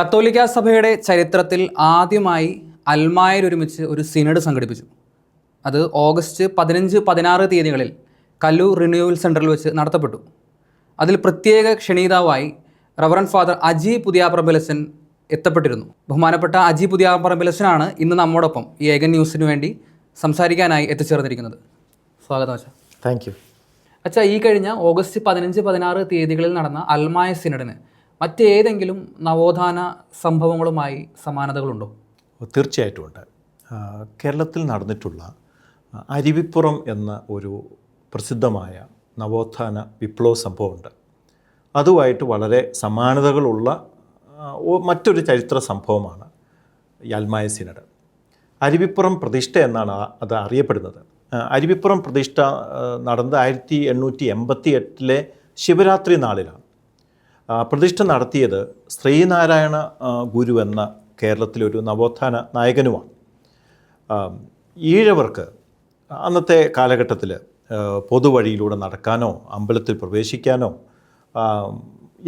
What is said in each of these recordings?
കത്തോലിക്ക സഭയുടെ ചരിത്രത്തിൽ ആദ്യമായി അൽമായർ ഒരുമിച്ച് ഒരു സിനഡ് സംഘടിപ്പിച്ചു. അത് ഓഗസ്റ്റ് പതിനഞ്ച് പതിനാറ് തീയതികളിൽ കല്ലു റിന്യൂവൽ സെന്ററിൽ വെച്ച് നടത്തപ്പെട്ടു. അതിൽ പ്രത്യേക ക്ഷണീതാവായി റവറൻ ഫാദർ അജി പുതിയാപ്രബലസൻ എത്തപ്പെട്ടിരുന്നു. ബഹുമാനപ്പെട്ട അജി പുതിയാപ്രബലസനാണ് ഇന്ന് നമ്മോടൊപ്പം ഈ ഏകൻ ന്യൂസിന് വേണ്ടി സംസാരിക്കാനായി എത്തിച്ചേർന്നിരിക്കുന്നത്. സ്വാഗതം അച്ഛാ. താങ്ക് യു അച്ഛാ ഈ കഴിഞ്ഞ ഓഗസ്റ്റ് പതിനഞ്ച് പതിനാറ് തീയതികളിൽ നടന്ന അൽമായ സിനഡിന് മറ്റേതെങ്കിലും നവോത്ഥാന സംഭവങ്ങളുമായി സമാനതകളുണ്ടോ? തീർച്ചയായിട്ടും ഉണ്ട്. കേരളത്തിൽ നടന്നിട്ടുള്ള അരുവിപ്പുറം എന്ന ഒരു പ്രസിദ്ധമായ നവോത്ഥാന വിപ്ലവ സംഭവമുണ്ട്. അതുമായിട്ട് വളരെ സമാനതകളുള്ള മറ്റൊരു ചരിത്ര സംഭവമാണ് യാൽമായ സിനഡ്. അരുവിപ്പുറം പ്രതിഷ്ഠ എന്നാണ് അത് അറിയപ്പെടുന്നത്. അരുവിപ്പുറം പ്രതിഷ്ഠ നടന്നത് ആയിരത്തി എണ്ണൂറ്റി എൺപത്തി എട്ടിലെ ശിവരാത്രി നാളിലാണ്. പ്രതിഷ്ഠ നടത്തിയത് ശ്രീനാരായണ ഗുരു എന്ന കേരളത്തിലൊരു നവോത്ഥാന നായകനുമാണ്. ഈഴവർക്ക് അന്നത്തെ കാലഘട്ടത്തിൽ പൊതുവഴിയിലൂടെ നടക്കാനോ അമ്പലത്തിൽ പ്രവേശിക്കാനോ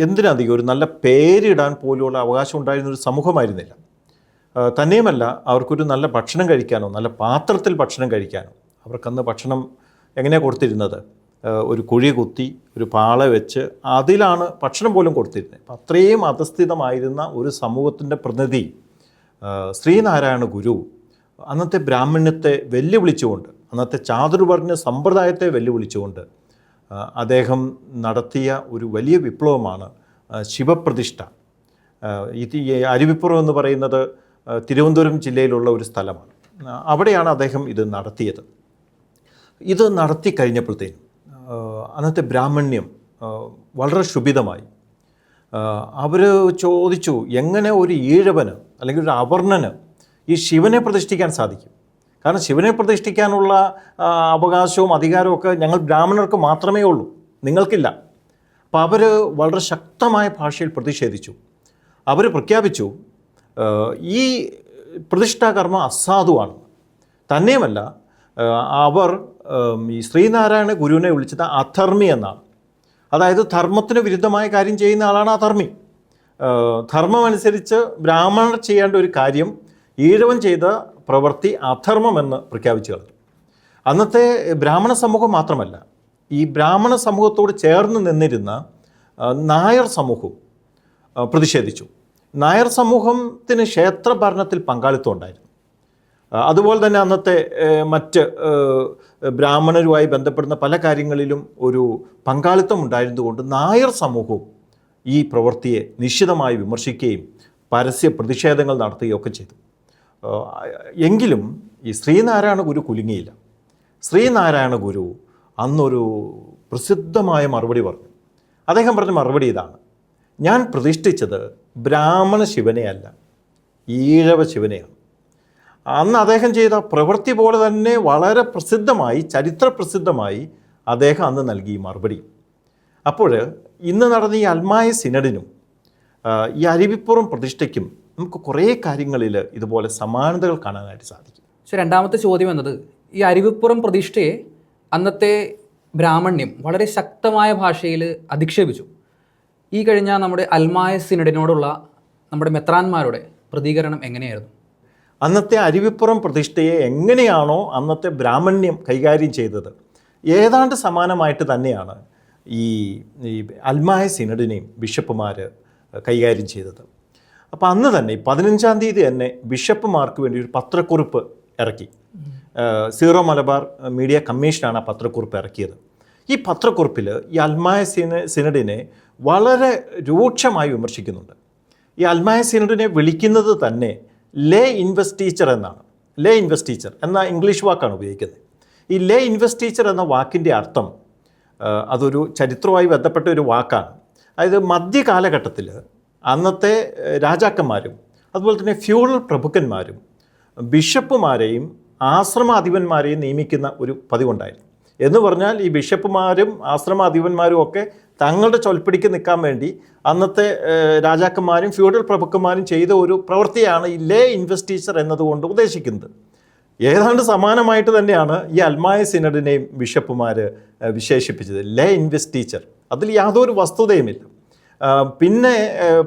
എന്തിനധികം ഒരു നല്ല പേരിടാൻ പോലുള്ള അവകാശം ഉണ്ടായിരുന്ന ഒരു സമൂഹമായിരുന്നില്ല. തന്നെയുമല്ല അവർക്കൊരു നല്ല ഭക്ഷണം കഴിക്കാനോ നല്ല പാത്രത്തിൽ ഭക്ഷണം കഴിക്കാനോ അവർക്കന്ന് ഭക്ഷണം എങ്ങനെയാണ് കൊടുത്തിരുന്നത്? ഒരു കുഴി കുത്തി ഒരു പാള വെച്ച് അതിലാണ് ഭക്ഷണം പോലും കൊടുത്തിരുന്നത്. അപ്പം അത്രയും അധസ്ഥിതമായിരുന്ന ഒരു സമൂഹത്തിന്റെ പ്രതിനിധി ശ്രീനാരായണ ഗുരു അന്നത്തെ ബ്രാഹ്മണ്യത്തെ വെല്ലുവിളിച്ചുകൊണ്ട് അന്നത്തെ ചാതുർവർണ സമ്പ്രദായത്തെ വെല്ലുവിളിച്ചുകൊണ്ട് അദ്ദേഹം നടത്തിയ ഒരു വലിയ വിപ്ലവമാണ് ശിവപ്രതിഷ്ഠ. ഇത് അരുവിപ്പുറം എന്ന് പറയുന്നത് തിരുവനന്തപുരം ജില്ലയിലുള്ള ഒരു സ്ഥലമാണ്. അവിടെയാണ് അദ്ദേഹം ഇത് നടത്തിയത്. ഇത് നടത്തി കഴിഞ്ഞപ്പോഴത്തേനും അന്നത്തെ ബ്രാഹ്മണ്യം വളരെ ശുഭിതമായി. അവർ ചോദിച്ചു എങ്ങനെ ഒരു ഈഴവന് അല്ലെങ്കിൽ ഒരു അവർണന് ഈ ശിവനെ പ്രതിഷ്ഠിക്കാൻ സാധിക്കും? കാരണം ശിവനെ പ്രതിഷ്ഠിക്കാനുള്ള അവകാശവും അധികാരവും ഒക്കെ ഞങ്ങൾ ബ്രാഹ്മണർക്ക് മാത്രമേ ഉള്ളൂ നിങ്ങൾക്കില്ല. അപ്പോൾ അവർ വളരെ ശക്തമായ ഭാഷയിൽ പ്രതിഷേധിച്ചു. അവർ പ്രഖ്യാപിച്ചു ഈ പ്രതിഷ്ഠാകർമ്മ അസാധുവാണ്. തന്നെയുമല്ല അവർ ഈ ശ്രീനാരായണ ഗുരുവിനെ വിളിച്ചത് അധർമ്മി എന്നാണ്. അതായത് ധർമ്മത്തിന് വിരുദ്ധമായ കാര്യം ചെയ്യുന്ന ആളാണ് അധർമ്മി. ധർമ്മമനുസരിച്ച് ബ്രാഹ്മണർ ചെയ്യേണ്ട ഒരു കാര്യം ഈഴവൻ ചെയ്ത പ്രവൃത്തി അധർമ്മമെന്ന് പ്രഖ്യാപിച്ചു കളഞ്ഞു. അന്നത്തെ ബ്രാഹ്മണ സമൂഹം മാത്രമല്ല ഈ ബ്രാഹ്മണ സമൂഹത്തോട് ചേർന്ന് നിന്നിരുന്ന നായർ സമൂഹവും പ്രതിഷേധിച്ചു. നായർ സമൂഹത്തിന് ക്ഷേത്രഭരണത്തിൽ പങ്കാളിത്തം ഉണ്ടായിരുന്നു. അതുപോലെ തന്നെ അന്നത്തെ മറ്റ് ബ്രാഹ്മണരുമായി ബന്ധപ്പെടുന്ന പല കാര്യങ്ങളിലും ഒരു പങ്കാളിത്തം ഉണ്ടായിരുന്നുകൊണ്ട് നായർ സമൂഹവും ഈ പ്രവൃത്തിയെ നിശ്ചിതമായി വിമർശിക്കുകയും പരസ്യ പ്രതിഷേധങ്ങൾ നടത്തുകയും ഒക്കെ ചെയ്തു എങ്കിലും ഈ ശ്രീനാരായണ ഗുരു കുലുങ്ങിയില്ല. ശ്രീനാരായണ ഗുരു അന്നൊരു പ്രസിദ്ധമായ മറുപടി പറഞ്ഞു. അദ്ദേഹം പറഞ്ഞ മറുപടി ഇതാണ്. ഞാൻ പ്രതിഷ്ഠിച്ചത് ബ്രാഹ്മണ ശിവനെയല്ല ഈഴവ ശിവനെയാണ്. അന്ന് അദ്ദേഹം ചെയ്ത പ്രവൃത്തി പോലെ തന്നെ വളരെ പ്രസിദ്ധമായി ചരിത്ര പ്രസിദ്ധമായി അദ്ദേഹം അന്ന് നൽകി മറുപടി. അപ്പോൾ ഇന്ന് നടന്ന ഈ അൽമായ സിനഡിനും ഈ അരുവിപ്പുറം പ്രതിഷ്ഠയ്ക്കും നമുക്ക് കുറേ കാര്യങ്ങളിൽ ഇതുപോലെ സമാനതകൾ കാണാനായിട്ട് സാധിക്കും. പക്ഷെ രണ്ടാമത്തെ ചോദ്യം എന്നത് ഈ അരുവിപ്പുറം പ്രതിഷ്ഠയെ അന്നത്തെ ബ്രാഹ്മണ്യം വളരെ ശക്തമായ ഭാഷയിൽ അധിക്ഷേപിച്ചു. ഈ കഴിഞ്ഞ നമ്മുടെ അൽമായ സിനഡിനോടുള്ള നമ്മുടെ മെത്രാന്മാരുടെ പ്രതികരണം എങ്ങനെയായിരുന്നു? അന്നത്തെ അരുവിപ്പുറം പ്രതിഷ്ഠയെ എങ്ങനെയാണോ അന്നത്തെ ബ്രാഹ്മണ്യം കൈകാര്യം ചെയ്തത്? ഏതാണ്ട് സമാനമായിട്ട് തന്നെയാണ് ഈ ഈ അൽമായ സിനഡിനെയും ബിഷപ്പുമാർ കൈകാര്യം ചെയ്തത്. അപ്പോൾ അന്ന് തന്നെ പതിനഞ്ചാം തീയതി തന്നെ ബിഷപ്പുമാർക്ക് വേണ്ടി ഒരു പത്രക്കുറിപ്പ് ഇറക്കി. സീറോ മലബാർ മീഡിയ കമ്മീഷനാണ് ആ പത്രക്കുറിപ്പ് ഇറക്കിയത്. ഈ പത്രക്കുറിപ്പിൽ ഈ അൽമായ സിന സിനഡിനെ വളരെ രൂക്ഷമായി വിമർശിക്കുന്നുണ്ട്. ഈ അൽമായ സിനഡിനെ വിളിക്കുന്നത് തന്നെ ലേ ഇൻവെസ്റ്റീച്ചർ എന്നാണ്. ലേ ഇൻവെസ്റ്റീച്ചർ എന്ന ഇംഗ്ലീഷ് വാക്കാണ് ഉപയോഗിക്കുന്നത്. ഈ ലേ ഇൻവെസ്റ്റീച്ചർ എന്ന വാക്കിന്റെ അർത്ഥം അതൊരു ചരിത്രവുമായി ബന്ധപ്പെട്ട ഒരു വാക്കാണ്. അതായത് മധ്യകാലഘട്ടത്തിൽ അന്നത്തെ രാജാക്കന്മാരും അതുപോലെ തന്നെ ഫ്യൂഡൽ പ്രഭുക്കന്മാരും ബിഷപ്പുമാരെയും ആശ്രമാധിപന്മാരെയും നിയമിക്കുന്ന ഒരു പതിവുണ്ടായിരുന്നു. എന്ന് പറഞ്ഞാൽ ഈ ബിഷപ്പുമാരും ആശ്രമാധിപന്മാരും ഒക്കെ തങ്ങളുടെ ചൊൽപ്പിടിക്ക് നിൽക്കാൻ വേണ്ടി അന്നത്തെ രാജാക്കന്മാരും ഫ്യൂഡൽ പ്രഭുക്കന്മാരും ചെയ്ത ഒരു പ്രവൃത്തിയാണ് ഈ ലേ ഇൻവെസ്റ്റീച്ചർ എന്നതുകൊണ്ട് ഉദ്ദേശിക്കുന്നത്. ഏതാണ്ട് സമാനമായിട്ട് തന്നെയാണ് ഈ അൽമായ സിനഡിനെയും ബിഷപ്പുമാർ വിശേഷിപ്പിച്ചത്. ലേ ഇൻവെസ്റ്റീച്ചർ. അതിൽ യാതൊരു വസ്തുതയുമില്ല. പിന്നെ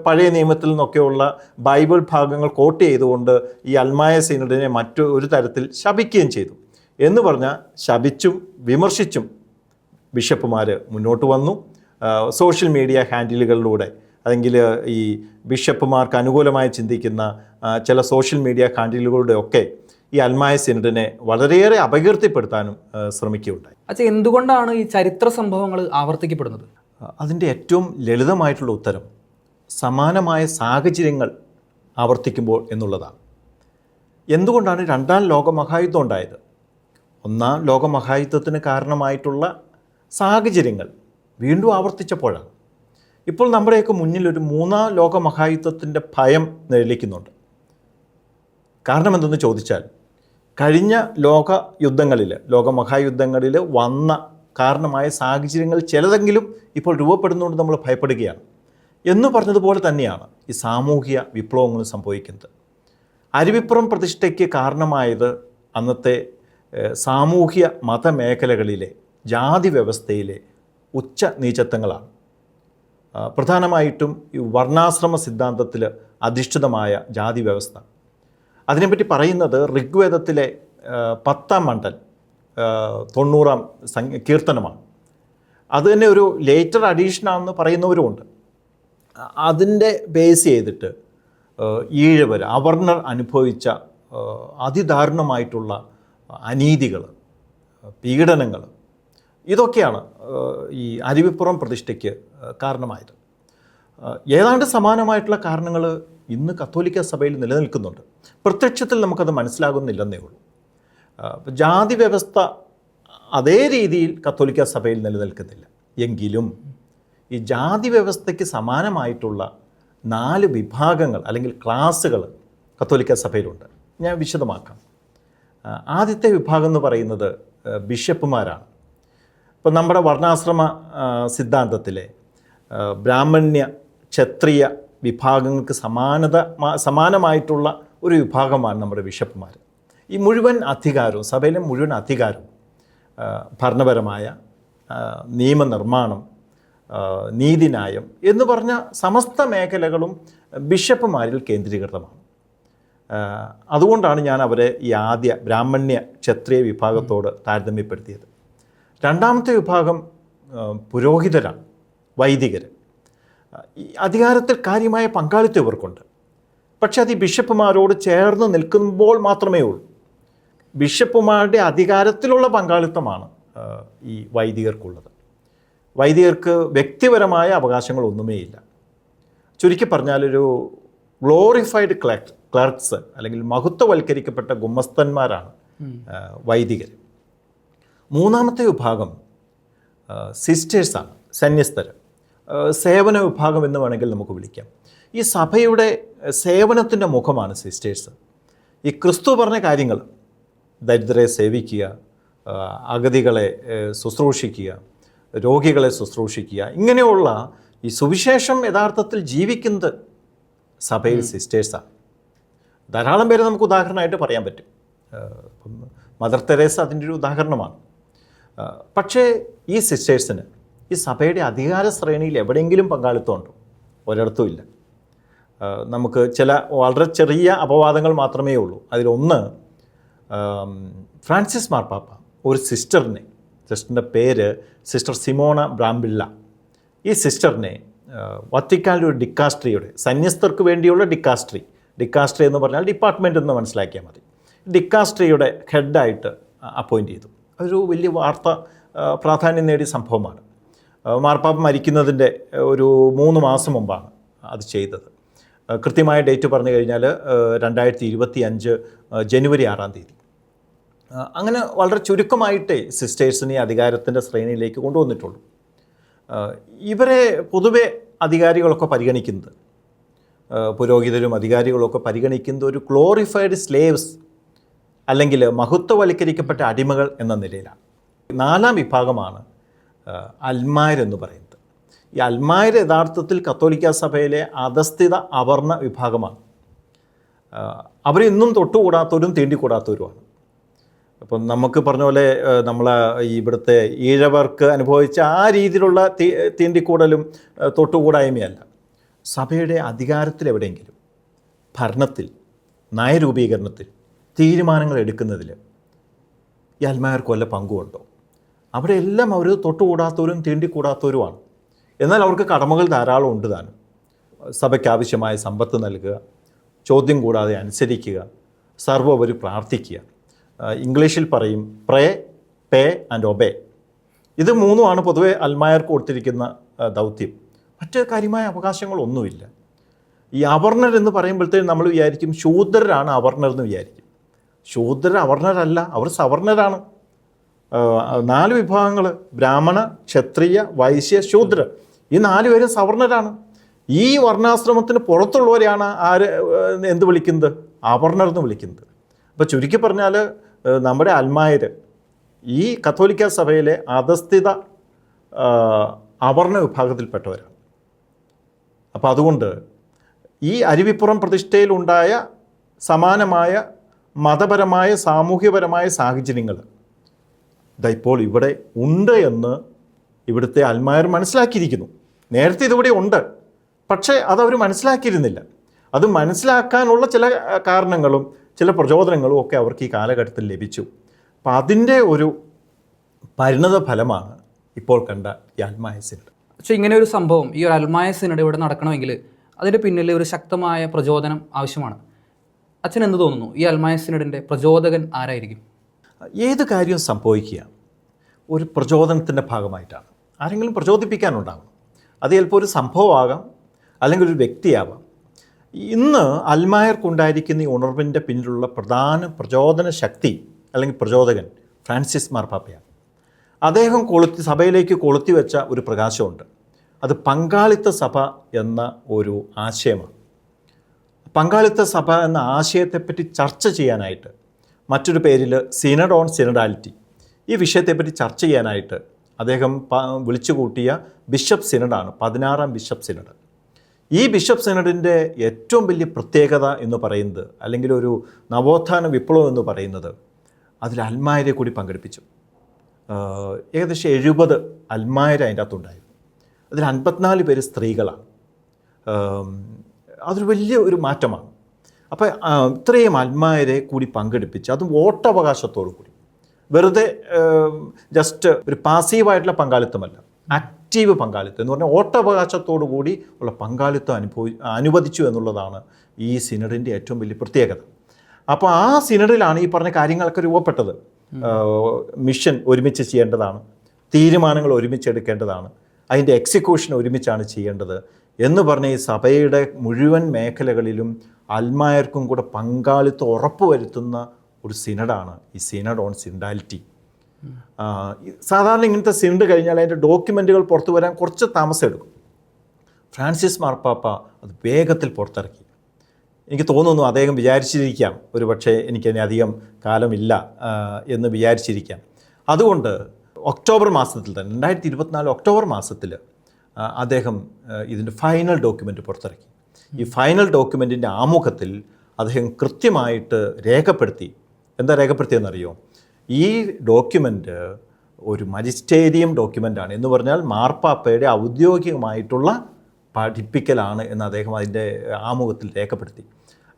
പഴയ നിയമത്തിൽ നിന്നൊക്കെയുള്ള ബൈബിൾ ഭാഗങ്ങൾ കോട്ട് ചെയ്തുകൊണ്ട് ഈ അൽമായ സിനഡിനെ മറ്റു ഒരു തരത്തിൽ ശപിക്കുകയും ചെയ്തു. എന്ന് പറഞ്ഞാൽ ശപിച്ചും വിമർശിച്ചും ബിഷപ്പുമാർ മുന്നോട്ട് വന്നു. സോഷ്യൽ മീഡിയ ഹാൻഡിലുകളിലൂടെ അല്ലെങ്കിൽ ഈ ബിഷപ്പുമാർക്ക് അനുകൂലമായി ചിന്തിക്കുന്ന ചില സോഷ്യൽ മീഡിയ ഹാൻഡിലുകളുടെ ഒക്കെ ഈ അൽമായ സിനഡിനെ വളരെയേറെ അപകീർത്തിപ്പെടുത്താനും ശ്രമിക്കുകയുണ്ടായി. അച്ഛാ എന്തുകൊണ്ടാണ് ഈ ചരിത്ര സംഭവങ്ങൾ ആവർത്തിക്കപ്പെടുന്നത്? അതിന്റെ ഏറ്റവും ലളിതമായിട്ടുള്ള ഉത്തരം സമാനമായ സാഹചര്യങ്ങൾ ആവർത്തിക്കുമ്പോൾ എന്നുള്ളതാണ്. എന്തുകൊണ്ടാണ് രണ്ടാം ലോകമഹായുദ്ധം ഉണ്ടായത്? ഒന്നാം ലോകമഹായുദ്ധത്തിന് കാരണമായിട്ടുള്ള സാഹചര്യങ്ങൾ വീണ്ടും ആവർത്തിച്ചപ്പോഴാണ്. ഇപ്പോൾ നമ്മുടെയൊക്കെ മുന്നിൽ ഒരു മൂന്നാം ലോകമഹായുദ്ധത്തിന്റെ ഭയം നിഴലിക്കുന്നുണ്ട് കാരണം എന്തെന്ന് ചോദിച്ചാൽ കഴിഞ്ഞ ലോക യുദ്ധങ്ങളിൽ ലോകമഹായുദ്ധങ്ങളിൽ വന്ന കാരണമായ സാഹചര്യങ്ങൾ ചിലതെങ്കിലും ഇപ്പോൾ രൂപപ്പെടുന്നതുകൊണ്ട് നമ്മൾ ഭയപ്പെടുകയാണ്. എന്ന് പറഞ്ഞതുപോലെ തന്നെയാണ് ഈ സാമൂഹിക വിപ്ലവങ്ങൾ സംഭവിക്കുന്നത്. അരുവിപ്പുറം പ്രതിഷ്ഠയ്ക്ക് കാരണമായത് അന്നത്തെ സാമൂഹ്യ മതമേഖലകളിലെ ജാതി വ്യവസ്ഥയിലെ ഉച്ച നീചത്വങ്ങളാണ്. പ്രധാനമായിട്ടും ഈ വർണാശ്രമ സിദ്ധാന്തത്തിൽ അധിഷ്ഠിതമായ ജാതി വ്യവസ്ഥ. അതിനെപ്പറ്റി പറയുന്നത് ഋഗ്വേദത്തിലെ പത്താം മണ്ഡൽ തൊണ്ണൂറാം സംഖ്യ കീർത്തനമാണ്. അത് തന്നെ ഒരു ലേറ്റർ അഡീഷനാണെന്ന് പറയുന്നവരുമുണ്ട് അതിന്റെ ബേസ് ചെയ്തിട്ട് ഈഴവർ അവർണർ അനുഭവിച്ച അതിദാരുണമായിട്ടുള്ള അനീതികൾ പീഡനങ്ങൾ ഇതൊക്കെയാണ് ഈ അരുവിപ്പുറം പ്രതിഷ്ഠയ്ക്ക് കാരണമായത്. ഏതാണ്ട് സമാനമായിട്ടുള്ള കാരണങ്ങൾ ഇന്ന് കത്തോലിക്ക സഭയിൽ നിലനിൽക്കുന്നുണ്ട്. പ്രത്യക്ഷത്തിൽ നമുക്കത് മനസ്സിലാകുന്നില്ലെന്നേ ഉള്ളൂ. ജാതി വ്യവസ്ഥ അതേ രീതിയിൽ കത്തോലിക്ക സഭയിൽ നിലനിൽക്കുന്നില്ല. എങ്കിലും ഈ ജാതി വ്യവസ്ഥയ്ക്ക് സമാനമായിട്ടുള്ള നാല് വിഭാഗങ്ങൾ അല്ലെങ്കിൽ ക്ലാസ്സുകൾ കത്തോലിക്ക സഭയിലുണ്ട്. ഞാൻ വിശദമാക്കാം. ആദ്യത്തെ വിഭാഗം എന്ന് പറയുന്നത് ബിഷപ്പുമാരാണ്. ഇപ്പം നമ്മുടെ വർണാശ്രമ സിദ്ധാന്തത്തിലെ ബ്രാഹ്മണ്യ ക്ഷത്രിയ വിഭാഗങ്ങൾക്ക് സമാനത സമാനമായിട്ടുള്ള ഒരു വിഭാഗമാണ് നമ്മുടെ ബിഷപ്പുമാർ ഈ മുഴുവൻ അധികാരവും സഭയിലെ മുഴുവൻ അധികാരവും ഭരണപരമായ നിയമനിർമ്മാണം നീതിന്യായം എന്ന് പറഞ്ഞ സമസ്ത മേഖലകളും ബിഷപ്പുമാരിൽ കേന്ദ്രീകൃതമാണ്. അതുകൊണ്ടാണ് ഞാൻ അവരെ ഈ ആദ്യ ബ്രാഹ്മണ്യ ക്ഷത്രിയ വിഭാഗത്തോട് താരതമ്യപ്പെടുത്തിയത്. രണ്ടാമത്തെ വിഭാഗം പുരോഹിതരാണ് വൈദികർ അധികാരത്തിൽ കാര്യമായ പങ്കാളിത്തം ഇവർക്കുണ്ട്. പക്ഷെ അത് ഈ ബിഷപ്പുമാരോട് ചേർന്ന് നിൽക്കുമ്പോൾ മാത്രമേ ഉള്ളൂ. ബിഷപ്പുമാരുടെ അധികാരത്തിലുള്ള പങ്കാളിത്തമാണ് ഈ വൈദികർക്കുള്ളത്. വൈദികർക്ക് വ്യക്തിപരമായ അവകാശങ്ങളൊന്നുമേ ഇല്ല. ചുരുക്കി പറഞ്ഞാൽ ഒരു ഗ്ലോറിഫൈഡ് ക്ലർക്ക് ക്ലർക്സ് അല്ലെങ്കിൽ മഹത്വവൽക്കരിക്കപ്പെട്ട ഗുമസ്തന്മാരാണ് വൈദികർ മൂന്നാമത്തെ വിഭാഗം സിസ്റ്റേഴ്സാണ് സന്യസ്തർ സേവന വിഭാഗം എന്ന് വേണമെങ്കിൽ നമുക്ക് വിളിക്കാം. ഈ സഭയുടെ സേവനത്തിന്റെ മുഖമാണ് സിസ്റ്റേഴ്സ്. ഈ ക്രിസ്തു പറഞ്ഞ കാര്യങ്ങൾ ദരിദ്രരെ സേവിക്കുക അഗതികളെ ശുശ്രൂഷിക്കുക രോഗികളെ ശുശ്രൂഷിക്കുക ഇങ്ങനെയുള്ള ഈ സുവിശേഷം യഥാർത്ഥത്തിൽ ജീവിക്കുന്നത് സഭയിൽ സിസ്റ്റേഴ്സാണ്. ധാരാളം പേര് നമുക്ക് ഉദാഹരണമായിട്ട് പറയാൻ പറ്റും. മദർ തെരേസ അതിന്റെ ഒരു ഉദാഹരണമാണ്. പക്ഷേ ഈ സിസ്റ്റേഴ്സിന് ഈ സഭയുടെ അധികാര ശ്രേണിയിൽ എവിടെയെങ്കിലും പങ്കാളിത്തമുണ്ടോ? ഒരിടത്തും ഇല്ല. നമുക്ക് ചില വളരെ ചെറിയ അപവാദങ്ങൾ മാത്രമേ ഉള്ളൂ. അതിലൊന്ന് ഫ്രാൻസിസ് മാർപ്പാപ്പ ഒരു സിസ്റ്ററിനെ സിസ്റ്ററിന്റെ പേര് സിസ്റ്റർ സിമോണ ബ്രാംബിള്ള. ഈ സിസ്റ്ററിനെ വത്തിക്കാന്റെ ഒരു ഡിക്കാസ്ട്രിയുടെ സന്യസ്തർക്ക് വേണ്ടിയുള്ള ഡിക്കാസ്ട്രി ഡിക്കാസ്ട്രി എന്ന് പറഞ്ഞാൽ ഡിപ്പാർട്ട്മെന്റ് എന്ന് മനസ്സിലാക്കിയാൽ മതി. ഡിക്കാസ്ട്രിയുടെ ഹെഡായിട്ട് അപ്പോയിന്റ് ചെയ്തു. അതൊരു വലിയ വാർത്ത പ്രാധാന്യം നേടിയ സംഭവമാണ്. മാർപ്പാപ്പ മരിക്കുന്നതിന്റെ ഒരു മൂന്ന് മാസം മുമ്പാണ് അത് ചെയ്തത്. കൃത്യമായ ഡേറ്റ് പറഞ്ഞു കഴിഞ്ഞാൽ രണ്ടായിരത്തി ഇരുപത്തി അഞ്ച് ജനുവരി ആറാം തീയതി. അങ്ങനെ വളരെ ചുരുക്കമായിട്ടേ സിസ്റ്റേഴ്സിനെ അധികാരത്തിന്റെ ശ്രേണിയിലേക്ക് കൊണ്ടുവന്നിട്ടുള്ളൂ. ഇവരെ പൊതുവെ അധികാരികളൊക്കെ പരിഗണിക്കുന്നത് പുരോഹിതരും അധികാരികളൊക്കെ പരിഗണിക്കുന്നത് ഒരു ഗ്ലോറിഫൈഡ് സ്ലേവ്സ് അല്ലെങ്കിൽ മഹത്വവൽക്കരിക്കപ്പെട്ട അടിമകൾ എന്ന നിലയിലാണ്. നാലാം വിഭാഗമാണ് അൽമാരെന്ന് പറയുന്നത്. ഈ അൽമായർ യഥാർത്ഥത്തിൽ കത്തോലിക്ക സഭയിലെ അധസ്ഥിത അവർണ വിഭാഗമാണ്. അവരിന്നും തൊട്ടുകൂടാത്തവരും തീണ്ടിക്കൂടാത്തവരുമാണ്. അപ്പം നമുക്ക് പറഞ്ഞ പോലെ നമ്മൾ ഇവിടുത്തെ ഈഴവർക്ക് അനുഭവിച്ച ആ രീതിയിലുള്ള തീ തീണ്ടിക്കൂടലും തൊട്ടുകൂടായ്മയല്ല. സഭയുടെ അധികാരത്തിൽ എവിടെയെങ്കിലും ഭരണത്തിൽ നയരൂപീകരണത്തിൽ തീരുമാനങ്ങൾ എടുക്കുന്നതിൽ ഈ അൽമായർക്ക് വല്ല പങ്കുമുണ്ടോ അവിടെ എല്ലാം അവർ തൊട്ടുകൂടാത്തവരും തീണ്ടിക്കൂടാത്തവരുമാണ്. എന്നാൽ അവർക്ക് കടമകൾ ധാരാളം ഉണ്ട് താനും. സഭയ്ക്ക് ആവശ്യമായ സമ്പത്ത് നൽകുക ചോദ്യം കൂടാതെ അനുസരിക്കുക സർവോപരി പ്രാർത്ഥിക്കുക. ഇംഗ്ലീഷിൽ പറയും പ്രേ പേ ആൻഡ് ഒബേ. ഇത് മൂന്നുമാണ് പൊതുവെ അൽമായർക്ക് കൊടുത്തിരിക്കുന്ന ദൗത്യം. മറ്റ് കാര്യമായ അവകാശങ്ങളൊന്നുമില്ല. ഈ അവർണർ എന്ന് പറയുമ്പോഴത്തേക്കും നമ്മൾ വിചാരിക്കും ശൂദ്രരാണ് അവർണർ എന്ന് വിചാരിക്കും. ശൂദ്രർ അവർണരല്ല അവർ സവർണരാണ്. നാല് വിഭാഗങ്ങൾ ബ്രാഹ്മണ ക്ഷത്രിയ വൈശ്യ ശൂദ്ര. ഈ നാല് പേരും സവർണരാണ്. ഈ വർണാശ്രമത്തിന് പുറത്തുള്ളവരെയാണ് ആര് എന്ത് വിളിക്കുന്നത്? അവർണർ എന്ന് വിളിക്കുന്നത്. അപ്പോൾ ചുരുക്കി പറഞ്ഞാൽ നമ്മുടെ അൽമായർ ഈ കത്തോലിക്ക സഭയിലെ അധസ്ഥിത അവർണ വിഭാഗത്തിൽപ്പെട്ടവരാണ്. അപ്പോൾ അതുകൊണ്ട് ഈ അരുവിപ്പുറം പ്രതിഷ്ഠയിലുണ്ടായ സമാനമായ മതപരമായ സാമൂഹ്യപരമായ സാഹചര്യങ്ങൾ. ഇതാ ഇപ്പോൾ ഇവിടെ ഉണ്ട് എന്ന് ഇവിടുത്തെ അൽമായർ മനസ്സിലാക്കിയിരിക്കുന്നു. നേരത്തെ ഇതിവിടെ ഉണ്ട്. പക്ഷേ അതവർ മനസ്സിലാക്കിയിരുന്നില്ല. അത് മനസ്സിലാക്കാനുള്ള ചില കാരണങ്ങളും ചില പ്രചോദനങ്ങളും ഒക്കെ അവർക്ക് ഈ കാലഘട്ടത്തിൽ ലഭിച്ചു. അപ്പം അതിന്റെ ഒരു പരിണത ഫലമാണ് ഇപ്പോൾ കണ്ട ഈ അൽമായ സിനഡ്. പക്ഷേ ഇങ്ങനെ ഒരു സംഭവം ഈ ഒരു അൽമായ സിനഡ് ഇവിടെ നടക്കണമെങ്കിൽ അതിന്റെ പിന്നിൽ ഒരു ശക്തമായ പ്രചോദനം ആവശ്യമാണ്. അച്ഛൻ എന്ത് തോന്നുന്നു? ഈ അൽമായ സിനഡിന്റെ പ്രചോദകൻ ആരായിരിക്കും? ഏത് കാര്യവും സംഭവിക്കുക ഒരു പ്രചോദനത്തിന്റെ ഭാഗമായിട്ടാണ്. ആരെങ്കിലും പ്രചോദിപ്പിക്കാനുണ്ടാകും അത് ചിലപ്പോൾ ഒരു സംഭവമാകാം അല്ലെങ്കിൽ ഒരു വ്യക്തിയാവാം. ഇന്ന് അൽമായർക്കുണ്ടായിരിക്കുന്ന ഈ ഉണർവിന്റെ പിന്നിലുള്ള പ്രധാന പ്രചോദന ശക്തി അല്ലെങ്കിൽ പ്രചോദകൻ ഫ്രാൻസിസ് മാർപ്പാപ്പയാണ് അദ്ദേഹം കൊളുത്തി സഭയിലേക്ക് കൊളുത്തി വെച്ച ഒരു പ്രകാശമുണ്ട്. അത് പങ്കാളിത്ത സഭ എന്ന ഒരു ആശയമാണ്. പങ്കാളിത്ത സഭ എന്ന ആശയത്തെപ്പറ്റി ചർച്ച ചെയ്യാനായിട്ട് മറ്റൊരു പേരിൽ സിനഡ് ഓൺ സിനഡാലിറ്റി ഈ വിഷയത്തെപ്പറ്റി ചർച്ച ചെയ്യാനായിട്ട് അദ്ദേഹം വിളിച്ചു കൂട്ടിയ ബിഷപ്പ് സിനഡാണ് പതിനാറാം ബിഷപ്പ് സിനഡ് ഈ ബിഷപ്പ് സിനഡിന്റെ ഏറ്റവും വലിയ പ്രത്യേകത എന്ന് പറയുന്നത് അല്ലെങ്കിൽ ഒരു നവോത്ഥാന വിപ്ലവം എന്ന് പറയുന്നത് അതിൽ അൽമായരെ കൂടി പങ്കെടുപ്പിച്ചു. ഏകദേശം എഴുപത് അൽമായർ അതിന്റെ അകത്തുണ്ടായിരുന്നു. അതിൽ അൻപത്തിനാല് പേര് സ്ത്രീകളാണ്. അതൊരു വലിയ ഒരു മാറ്റമാണ്. അപ്പോൾ ഇത്രയും ആത്മാരെ കൂടി പങ്കെടുപ്പിച്ച് അതും വോട്ടവകാശത്തോടു കൂടി. വെറുതെ ജസ്റ്റ് ഒരു പാസീവായിട്ടുള്ള പങ്കാളിത്തമല്ല. ആക്റ്റീവ് പങ്കാളിത്തം എന്ന് പറഞ്ഞാൽ വോട്ടവകാശത്തോടു കൂടി ഉള്ള പങ്കാളിത്തം അനുഭവി അനുവദിച്ചു എന്നുള്ളതാണ് ഈ സിനഡിന്റെ ഏറ്റവും വലിയ പ്രത്യേകത. അപ്പോൾ ആ സിനഡിലാണ് ഈ പറഞ്ഞ കാര്യങ്ങളൊക്കെ രൂപപ്പെട്ടത്. മിഷൻ ഒരുമിച്ച് ചെയ്യേണ്ടതാണ്. തീരുമാനങ്ങൾ ഒരുമിച്ച് എടുക്കേണ്ടതാണ്. അതിന്റെ എക്സിക്യൂഷൻ ഒരുമിച്ചാണ് ചെയ്യേണ്ടത്. എന്ന് പറഞ്ഞ ഈ സഭയുടെ മുഴുവൻ മേഖലകളിലും അൽമായർക്കും കൂടെ പങ്കാളിത്തം ഉറപ്പുവരുത്തുന്ന ഒരു സിനഡാണ് ഈ സിനഡ് ഓൺ സിൻഡാലിറ്റി. സാധാരണ ഇങ്ങനത്തെ സിനഡ് കഴിഞ്ഞാൽ അതിന്റെ ഡോക്യുമെന്റുകൾ പുറത്തു വരാൻ കുറച്ച് താമസം എടുക്കും. ഫ്രാൻസിസ് മാർപ്പാപ്പ അത് വേഗത്തിൽ പുറത്തിറക്കി. എനിക്ക് തോന്നുന്നു അദ്ദേഹം വിചാരിച്ചിരിക്കാം ഒരു പക്ഷേ എനിക്കതിന് അധികം കാലമില്ല എന്ന് വിചാരിച്ചിരിക്കാം. അതുകൊണ്ട് ഒക്ടോബർ മാസത്തിൽ തന്നെ രണ്ടായിരത്തി ഇരുപത്തിനാല് ഒക്ടോബർ മാസത്തിൽ അദ്ദേഹം ഇതിന്റെ ഫൈനൽ ഡോക്യുമെന്റ് പുറത്തിറക്കി. ഈ ഫൈനൽ ഡോക്യുമെന്റിന്റെ ആമുഖത്തിൽ അദ്ദേഹം കൃത്യമായിട്ട് രേഖപ്പെടുത്തി. എന്താ രേഖപ്പെടുത്തിയെന്നറിയോ? ഈ ഡോക്യുമെന്റ് ഒരു മജിസ്റ്റേരിയം ഡോക്യുമെന്റാണ് എന്ന് പറഞ്ഞാൽ മാർപ്പാപ്പയുടെ ഔദ്യോഗികമായിട്ടുള്ള പഠിപ്പിക്കലാണ് എന്ന് അദ്ദേഹം അതിന്റെ ആമുഖത്തിൽ രേഖപ്പെടുത്തി.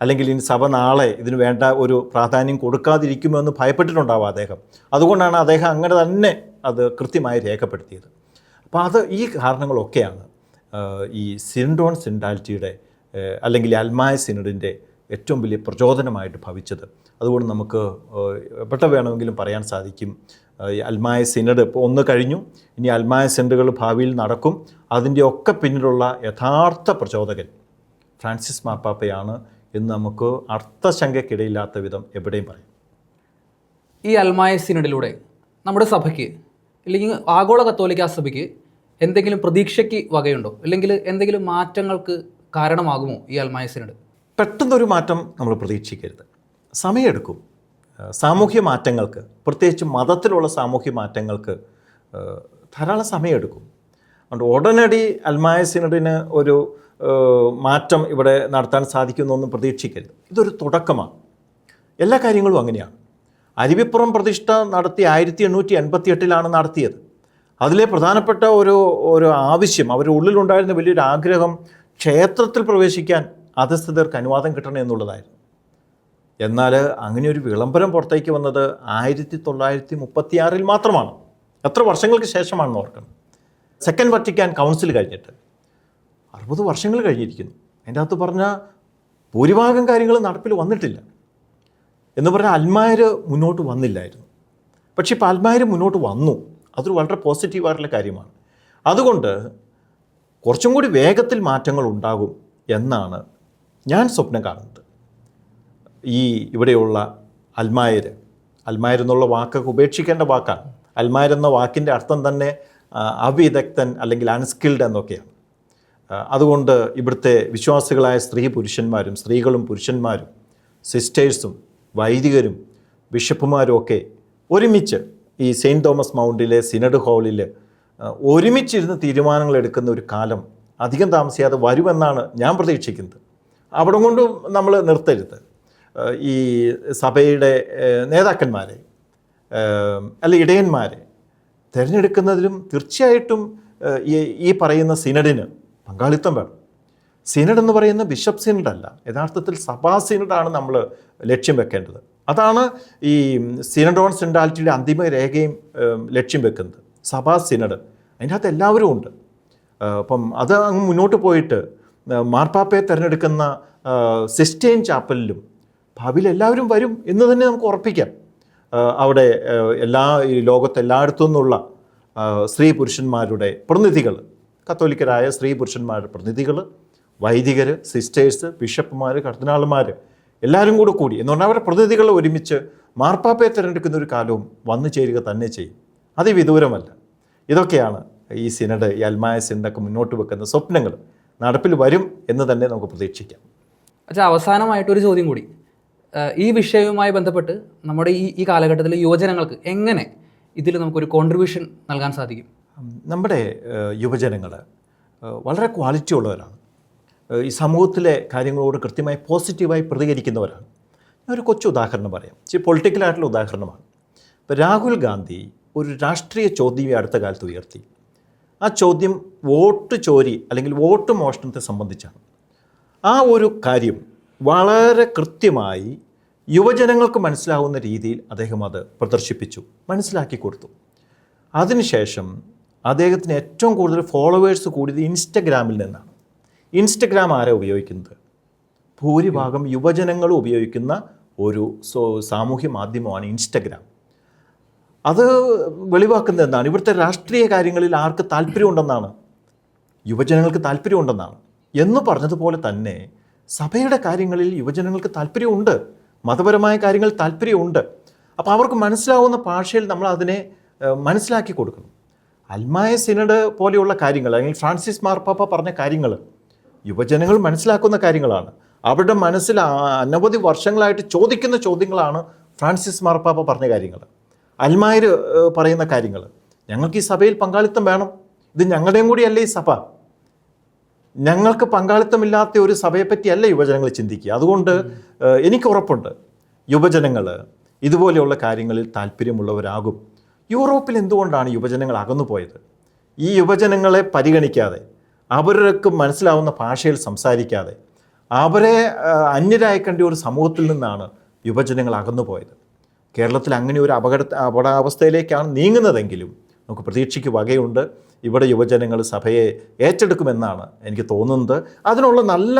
അല്ലെങ്കിൽ ഇനി സഭ നാളെ ഇതിന് വേണ്ട ഒരു പ്രാധാന്യം കൊടുക്കാതിരിക്കുമോ എന്ന് ഭയപ്പെട്ടിട്ടുണ്ടാവും അദ്ദേഹം. അതുകൊണ്ടാണ് അദ്ദേഹം അങ്ങനെ തന്നെ അത് കൃത്യമായി രേഖപ്പെടുത്തിയത്. അപ്പോൾ അത് ഈ കാരണങ്ങളൊക്കെയാണ് ഈ സിൻഡോൺ സിൻഡാലിറ്റിയുടെ അല്ലെങ്കിൽ അൽമായ സിനഡിന്റെ ഏറ്റവും വലിയ പ്രചോദനമായിട്ട് ഭവിച്ചത്. അതുകൊണ്ട് നമുക്ക് എപ്പോഴത്തെ വേണമെങ്കിലും പറയാൻ സാധിക്കും. ഈ അൽമായ സിനഡ് ഇപ്പോൾ ഒന്ന് കഴിഞ്ഞു ഇനി അൽമായ സിനഡുകൾ ഭാവിയിൽ നടക്കും. അതിന്റെ ഒക്കെ പിന്നിലുള്ള യഥാർത്ഥ പ്രചോദകൻ ഫ്രാൻസിസ് മാപ്പാപ്പയാണ് എന്ന് നമുക്ക് അർത്ഥശങ്കയ്ക്കിടയില്ലാത്ത വിധം എവിടെയും പറയാം. ഈ അൽമായ സിനഡിലൂടെ നമ്മുടെ സഭയ്ക്ക് അല്ലെങ്കിൽ ആഗോള കത്തോലിക്ക സഭയ്ക്ക് എന്തെങ്കിലും പ്രതീക്ഷയ്ക്ക് വകയുണ്ടോ? അല്ലെങ്കിൽ എന്തെങ്കിലും മാറ്റങ്ങൾക്ക് കാരണമാകുമോ ഈ അൽമായസിനോട്? പെട്ടെന്നൊരു മാറ്റം നമ്മൾ പ്രതീക്ഷിക്കരുത്. സമയമെടുക്കും. സാമൂഹ്യ മാറ്റങ്ങൾക്ക് പ്രത്യേകിച്ച് മതത്തിലുള്ള സാമൂഹ്യ മാറ്റങ്ങൾക്ക് ധാരാളം സമയമെടുക്കും. അതുകൊണ്ട് ഉടനടി അൽമായസിനഡിന് ഒരു മാറ്റം ഇവിടെ നടത്താൻ സാധിക്കുമെന്നൊന്നും പ്രതീക്ഷിക്കരുത്. ഇതൊരു തുടക്കമാണ്. എല്ലാ കാര്യങ്ങളും അങ്ങനെയാണ്. അരുവിപ്പുറം പ്രതിഷ്ഠ നടത്തി ആയിരത്തി എണ്ണൂറ്റി എൺപത്തി എട്ടിലാണ് നടത്തിയത്. അതിലെ പ്രധാനപ്പെട്ട ഒരു ഒരു ആവശ്യം അവരുടെ ഉള്ളിലുണ്ടായിരുന്ന വലിയൊരു ആഗ്രഹം ക്ഷേത്രത്തിൽ പ്രവേശിക്കാൻ അധസ്ഥിതർക്ക് അനുവാദം കിട്ടണം എന്നുള്ളതായിരുന്നു. എന്നാൽ അങ്ങനെ ഒരു വിളംബരം പുറത്തേക്ക് വന്നത് ആയിരത്തി തൊള്ളായിരത്തി മുപ്പത്തിയാറിൽ മാത്രമാണ്. എത്ര വർഷങ്ങൾക്ക് ശേഷമാണെന്ന് ഓർക്കണം. സെക്കൻഡ് വറ്റിക്കാൻ കൗൺസിൽ കഴിഞ്ഞിട്ട്. അറുപത് വർഷങ്ങൾ കഴിഞ്ഞിരിക്കുന്നു. അതിന്റെ അകത്ത് പറഞ്ഞ ഭൂരിഭാഗം കാര്യങ്ങൾ നടപ്പിൽ വന്നിട്ടില്ല. എന്ന് പറഞ്ഞാൽ അൽമായർ മുന്നോട്ട് വന്നില്ലായിരുന്നു. പക്ഷേ ഇപ്പോൾ അൽമായർ മുന്നോട്ട് വന്നു. അതൊരു വളരെ പോസിറ്റീവായിട്ടുള്ള കാര്യമാണ്. അതുകൊണ്ട് കുറച്ചും കൂടി വേഗത്തിൽ മാറ്റങ്ങൾ ഉണ്ടാകും എന്നാണ് ഞാൻ സ്വപ്നം കാണുന്നത്. ഈ ഇവിടെയുള്ള അൽമായർ അൽമായർ എന്നുള്ള വാക്കൊക്കെ ഉപേക്ഷിക്കേണ്ട വാക്കാണ്. അൽമായർ എന്ന വാക്കിന്റെ അർത്ഥം തന്നെ അവിദഗ്ധൻ അല്ലെങ്കിൽ അൺസ്കിൽഡ് എന്നൊക്കെയാണ്. അതുകൊണ്ട് ഇവിടുത്തെ വിശ്വാസികളായ സ്ത്രീ പുരുഷന്മാരും സ്ത്രീകളും പുരുഷന്മാരും സിസ്റ്റേഴ്സും വൈദികരും ബിഷപ്പുമാരും ഒക്കെ ഒരുമിച്ച് ഈ സെയിന്റ് തോമസ് മൗണ്ടിലെ സിനഡ് ഹാളിൽ ഒരുമിച്ചിരുന്ന് തീരുമാനങ്ങൾ എടുക്കുന്ന ഒരു കാലം അധികം താമസിയാതെ വരുമെന്നാണ് ഞാൻ പ്രതീക്ഷിക്കുന്നത്. അവിടെ കൊണ്ട് നമ്മൾ നിർത്തരുത്. ഈ സഭയുടെ നേതാക്കന്മാരെ അല്ല ഇടയന്മാരെ തിരഞ്ഞെടുക്കുന്നതിലും തീർച്ചയായിട്ടും ഈ പറയുന്ന സിനഡിന് പങ്കാളിത്തം വേണം. സിനഡ് എന്ന് പറയുന്ന ബിഷപ്പ് സിനഡ് അല്ല യഥാർത്ഥത്തിൽ സഭാ സിനഡാണ് നമ്മൾ ലക്ഷ്യം വെക്കേണ്ടത്. അതാണ് ഈ സിനഡ് ഓൺ അന്തിമ രേഖയും ലക്ഷ്യം വെക്കുന്നത്. സഭാ സിനഡ്. അതിന്റെ അകത്ത് എല്ലാവരും ഉണ്ട്. അപ്പം അത് അങ്ങ് മുന്നോട്ട് പോയിട്ട് മാർപ്പാപ്പയെ തിരഞ്ഞെടുക്കുന്ന സിസ്റ്റൈൻ ചാപ്പലിലും ഭാവിയിൽ എല്ലാവരും വരും എന്ന് തന്നെ നമുക്ക് ഉറപ്പിക്കാം. അവിടെ എല്ലാ ഈ ലോകത്ത് എല്ലായിടത്തു നിന്നുള്ള സ്ത്രീ പുരുഷന്മാരുടെ പ്രതിനിധികൾ കത്തോലിക്കരായ സ്ത്രീ പുരുഷന്മാരുടെ പ്രതിനിധികൾ വൈദികർ സിസ്റ്റേഴ്സ് ബിഷപ്പുമാർ കർദിനാളുമാർ എല്ലാവരും കൂടെ കൂടി എന്ന് പറഞ്ഞാൽ അവരുടെ പ്രതിനിധികൾ ഒരുമിച്ച് മാർപ്പാപ്പയെ തിരഞ്ഞെടുക്കുന്ന ഒരു കാലവും വന്നു ചേരുക തന്നെ ചെയ്യും. അത് വിദൂരമല്ല. ഇതൊക്കെയാണ് ഈ സിനഡ് ഈ അൽമായ സിനഡൊക്കെ മുന്നോട്ട് വെക്കുന്ന സ്വപ്നങ്ങൾ. നടപ്പിൽ വരും എന്ന് തന്നെ നമുക്ക് പ്രതീക്ഷിക്കാം. അച്ഛാ അവസാനമായിട്ടൊരു ചോദ്യം കൂടി. ഈ വിഷയവുമായി ബന്ധപ്പെട്ട് നമ്മുടെ ഈ ഈ കാലഘട്ടത്തിൽ യുവജനങ്ങൾക്ക് എങ്ങനെ ഇതിൽ നമുക്കൊരു കോൺട്രിബ്യൂഷൻ നൽകാൻ സാധിക്കും? നമ്മുടെ യുവജനങ്ങൾ വളരെ ക്വാളിറ്റി ഉള്ളവരാണ്. ഈ സമൂഹത്തിലെ കാര്യങ്ങളോട് കൃത്യമായി പോസിറ്റീവായി പ്രതികരിക്കുന്നവരാണ് ഒരു കൊച്ചു ഉദാഹരണം പറയാം. ഇച്ചിരി പൊളിറ്റിക്കലായിട്ടുള്ള ഉദാഹരണമാണ്. ഇപ്പോൾ രാഹുൽ ഗാന്ധി ഒരു രാഷ്ട്രീയ ചോദ്യം അടുത്ത കാലത്ത് ഉയർത്തി. ആ ചോദ്യം വോട്ട് ചോരി അല്ലെങ്കിൽ വോട്ട് മോഷണത്തെ സംബന്ധിച്ചാണ്. ആ ഒരു കാര്യം വളരെ കൃത്യമായി യുവജനങ്ങൾക്ക് മനസ്സിലാവുന്ന രീതിയിൽ അദ്ദേഹം അത് പ്രദർശിപ്പിച്ചു മനസ്സിലാക്കി കൊടുത്തു. അതിനുശേഷം അദ്ദേഹത്തിന് ഏറ്റവും കൂടുതൽ ഫോളോവേഴ്സ് കൂടിയത് ഇൻസ്റ്റഗ്രാമിൽ നിന്നാണ്. ഇൻസ്റ്റഗ്രാം ആരാ ഉപയോഗിക്കുന്നത്? ഭൂരിഭാഗം യുവജനങ്ങൾ ഉപയോഗിക്കുന്ന ഒരു സോ സാമൂഹ്യ മാധ്യമമാണ് ഇൻസ്റ്റഗ്രാം. അത് വെളിവാക്കുന്നത് എന്താണ്? ഇവിടുത്തെ രാഷ്ട്രീയ കാര്യങ്ങളിൽ ആർക്ക് താല്പര്യമുണ്ടെന്നാണ്? യുവജനങ്ങൾക്ക് താല്പര്യമുണ്ടെന്നാണ്. എന്ന് പറഞ്ഞതുപോലെ തന്നെ സഭയുടെ കാര്യങ്ങളിൽ യുവജനങ്ങൾക്ക് താല്പര്യമുണ്ട്. മതപരമായ കാര്യങ്ങൾ താല്പര്യമുണ്ട്. അപ്പോൾ അവർക്ക് മനസ്സിലാവുന്ന ഭാഷയിൽ നമ്മൾ അതിനെ മനസ്സിലാക്കി കൊടുക്കണം. അൽമായ സിനഡ് പോലെയുള്ള കാര്യങ്ങൾ അല്ലെങ്കിൽ ഫ്രാൻസിസ് മാർപ്പാപ്പ പറഞ്ഞ കാര്യങ്ങൾ യുവജനങ്ങൾ മനസ്സിലാക്കുന്ന കാര്യങ്ങളാണ്. അവരുടെ മനസ്സിൽ അനവധി വർഷങ്ങളായിട്ട് ചോദിക്കുന്ന ചോദ്യങ്ങളാണ് ഫ്രാൻസിസ് മാർപ്പാപ്പ പറഞ്ഞ കാര്യങ്ങൾ. അൽമായർ പറയുന്ന കാര്യങ്ങൾ. ഞങ്ങൾക്ക് ഈ സഭയിൽ പങ്കാളിത്തം വേണം. ഇത് ഞങ്ങളുടെയും കൂടിയല്ലേ ഈ സഭ? ഞങ്ങൾക്ക് പങ്കാളിത്തമില്ലാത്ത ഒരു സഭയെപ്പറ്റിയല്ല യുവജനങ്ങൾ ചിന്തിക്കുക. അതുകൊണ്ട് എനിക്ക് ഉറപ്പുണ്ട്. യുവജനങ്ങൾ ഇതുപോലെയുള്ള കാര്യങ്ങളിൽ താല്പര്യമുള്ളവരാകും. യൂറോപ്പിൽ എന്തുകൊണ്ടാണ് യുവജനങ്ങൾ അകന്നു പോയത് ഈ യുവജനങ്ങളെ പരിഗണിക്കാതെ അവർക്ക് മനസ്സിലാവുന്ന ഭാഷയിൽ സംസാരിക്കാതെ അവരെ അന്യരായി കണ്ട ഒരു സമൂഹത്തിൽ നിന്നാണ് യുവജനങ്ങൾ അകന്നു പോയത്. കേരളത്തിൽ അങ്ങനെ ഒരു അപകട അപകടാവസ്ഥയിലേക്കാണ് നീങ്ങുന്നതെങ്കിലും നമുക്ക് പ്രതീക്ഷയ്ക്ക് വകയുണ്ട്. ഇവിടെ യുവജനങ്ങൾ സഭയെ ഏറ്റെടുക്കുമെന്നാണ് എനിക്ക് തോന്നുന്നത്. അതിനുള്ള നല്ല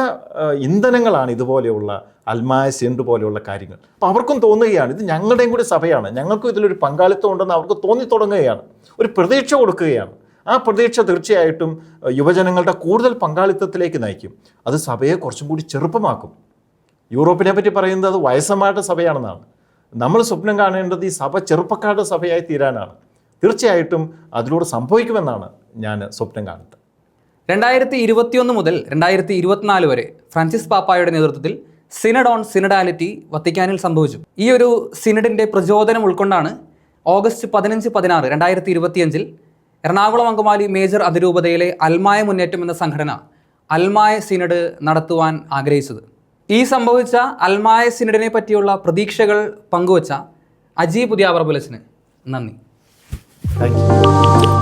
ഇന്ധനങ്ങളാണ് ഇതുപോലെയുള്ള അൽമായ സിൻഡ് പോലെയുള്ള കാര്യങ്ങൾ. അപ്പോൾ അവർക്കും തോന്നുകയാണ് ഇത് ഞങ്ങളുടെയും കൂടി സഭയാണ്. ഞങ്ങൾക്കും ഇതിലൊരു പങ്കാളിത്തം ഉണ്ടെന്ന് അവർക്ക് തോന്നി തുടങ്ങുകയാണ്. ഒരു പ്രതീക്ഷ കൊടുക്കുകയാണ്. ആ പ്രതീക്ഷ തീർച്ചയായിട്ടും യുവജനങ്ങളുടെ കൂടുതൽ പങ്കാളിത്തത്തിലേക്ക് നയിക്കും. അത് സഭയെ കുറച്ചും കൂടി ചെറുപ്പമാക്കും. യൂറോപ്പിനെ പറ്റി പറയുന്നത് അത് വയസ്സന്മാരുടെ സഭയാണെന്നാണ്. നമ്മൾ സ്വപ്നം കാണേണ്ടത് ഈ സഭ ചെറുപ്പക്കാരുടെ സഭയായി തീരാനാണ്. തീർച്ചയായിട്ടും അതിലൂടെ സംഭവിക്കുമെന്നാണ് ഞാൻ സ്വപ്നം കാണുന്നത്. രണ്ടായിരത്തി ഇരുപത്തിയൊന്ന് മുതൽ രണ്ടായിരത്തി ഇരുപത്തിനാല് വരെ ഫ്രാൻസിസ് പാപ്പായുടെ നേതൃത്വത്തിൽ സിനഡ് ഓൺ സിനഡാലിറ്റി വത്തിക്കാനിൽ സംഭവിച്ചു. ഈ ഒരു സിനഡിന്റെ പ്രചോദനം ഉൾക്കൊണ്ടാണ് ഓഗസ്റ്റ് പതിനഞ്ച് പതിനാറ് രണ്ടായിരത്തി ഇരുപത്തിയഞ്ചിൽ എറണാകുളം അങ്കമാലി മേജർ അതിരൂപതയിലെ അൽമായ മുന്നേറ്റം എന്ന സംഘടന അൽമായ സിനഡ് നടത്തുവാൻ ആഗ്രഹിച്ചത്. ഈ സംഭവിച്ച അൽമായ സിനഡിനെ പറ്റിയുള്ള പ്രതീക്ഷകൾ പങ്കുവച്ച അജി പുതിയ നന്ദി. Thank you